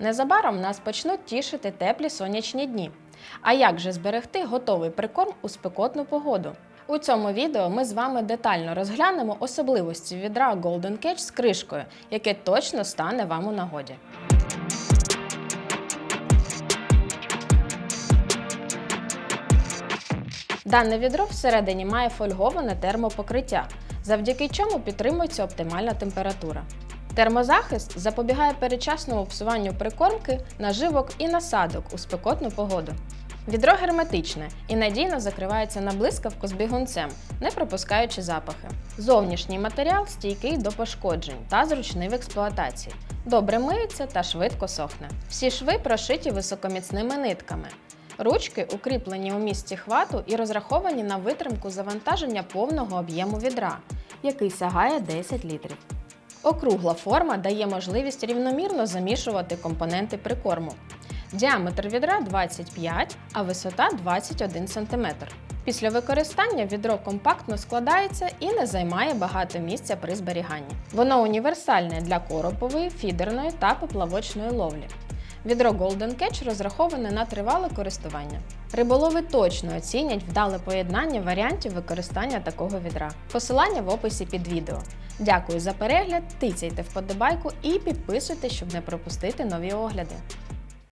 Незабаром нас почнуть тішити теплі сонячні дні. А як же зберегти готовий прикорм у спекотну погоду? У цьому відео ми з вами детально розглянемо особливості відра Golden Catch з кришкою, яке точно стане вам у нагоді. Дане відро всередині має фольговане термопокриття, завдяки чому підтримується оптимальна температура. Термозахист запобігає передчасному псуванню прикормки, наживок і насадок у спекотну погоду. Відро герметичне і надійно закривається на блискавку з бігунцем, не пропускаючи запахи. Зовнішній матеріал стійкий до пошкоджень та зручний в експлуатації. Добре миється та швидко сохне. Всі шви прошиті високоміцними нитками. Ручки укріплені у місці хвату і розраховані на витримку завантаження повного об'єму відра, який сягає 10 літрів. Округла форма дає можливість рівномірно замішувати компоненти прикорму. Діаметр відра 25, а висота 21 см. Після використання відро компактно складається і не займає багато місця при зберіганні. Воно універсальне для коропової, фідерної та поплавочної ловлі. Відро Golden Catch розраховане на тривале користування. Риболови точно оцінять вдале поєднання варіантів використання такого відра. Посилання в описі під відео. Дякую за перегляд, тицяйте вподобайку і підписуйтесь, щоб не пропустити нові огляди.